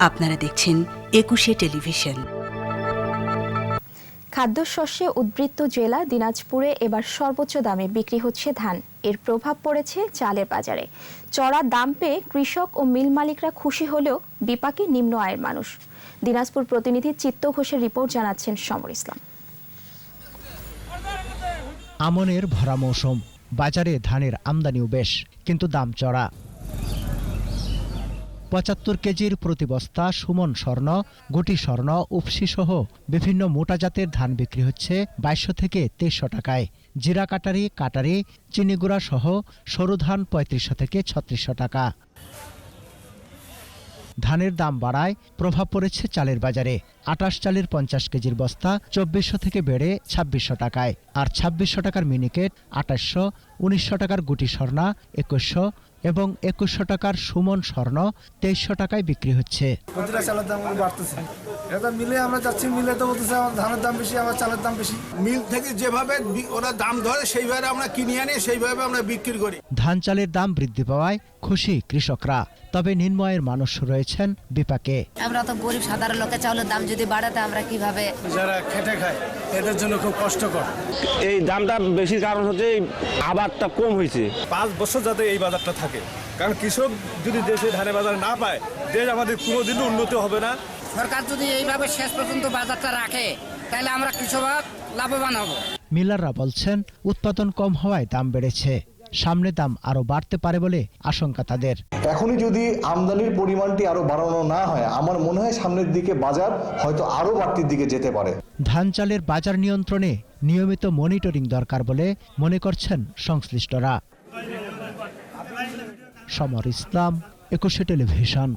আপনারা দেখছেন একুশে টেলিভিশন। খাদ্যশস্যে উদ্বৃত্ত জেলা দিনাজপুরে এবার সর্বোচ্চ দামে বিক্রি হচ্ছে ধান। এর প্রভাব পড়েছে চালের বাজারে। চড়া দাম পেয়ে কৃষক ও মিল মালিকরা খুশি হলেও বিপাকে নিম্ন আয়ের মানুষ। দিনাজপুর প্রতিনিধি চিত্ত ঘোষের রিপোর্ট জানাচ্ছেন সমর ইসলাম। আমনের ভরা মৌসুম। বাজারে ধানের আমদানিও বেশ কিন্তু দাম চড়া। পঁচাত্তর কেজির প্রতি বস্তা সুমন স্বর্ণ, গুটি স্বর্ণ উপসি সহ বিভিন্ন মোটা জাতের ধান বিক্রি হচ্ছে বাইশশো থেকে তেইশশো টাকায়। জিরা কাটারি কাটারি চিনিগুড়া সহ সরু ধান পঁয়ত্রিশশো থেকে ছত্রিশশো টাকা। ধানের দাম বাড়ায় প্রভাব পড়েছে চালের বাজারে। আটাশ চালের পঞ্চাশ কেজির বস্তা চব্বিশশো থেকে বেড়ে ছাব্বিশশো টাকায়। আর ছাব্বিশশো টাকার মিনিকেট আঠাশশো উনিশশো টাকার গুটি স্বর্ণা একুশশো এবং একুশশো টাকার সুমন স্বর্ণ তেইশশো টাকায় বিক্রি হচ্ছে। প্রতিটা চালের দাম বাড়তেছে। এটা মিলে আমরা যাচ্ছি মিলে তো বলতেছে আমার ধানের দাম বেশি আমার চালের দাম বেশি। মিল থেকে যেভাবে ওরা দাম ধরে সেইভাবে আমরা কিনে আনি সেইভাবে আমরা বিক্রি করি। ধান চালের দাম বৃদ্ধি পাওয়ায় খুশি কৃষকরা। তবে নিম্নয়ের মানুষ রয়েছেন বিপাকে। আমরা তো গরিব সাধারণ লোকের চাউলের দাম যদি বাড়াতে আমরা কীভাবে যারা খেটে খায় এদের জন্য খুব কষ্টকর। এই দামটা বেশি কারণ হচ্ছে এই আবাদটা কম হয়েছে। পাঁচ বছর যাতে এই বাজারটা থাকে। কারণ কৃষক যদি দেশে ধানের বাজার না পায় দেশ আমাদের কোনোদিনও উন্নতি হবে না। সরকার যদি এইভাবে শেষ পর্যন্ত বাজারটা রাখে তাহলে আমরা কৃষক লাভবান হব। মিলাররা বলছেন উৎপাদন কম হওয়ায় দাম বেড়েছে। সামনে দাম আরও বাড়তে পারে বলে আশঙ্কা তাদের। এখনই যদি আমদানির পরিমাণটি আরও বাড়ানো না হয় আমার মনে হয় সামনের দিকে বাজার হয়তো আরও বাড়তির দিকে যেতে পারে। ধান চালের বাজার নিয়ন্ত্রণে নিয়মিত মনিটরিং দরকার বলে মনে করছেন সংশ্লিষ্টরা। সমর ইসলাম একুশে টেলিভিশন।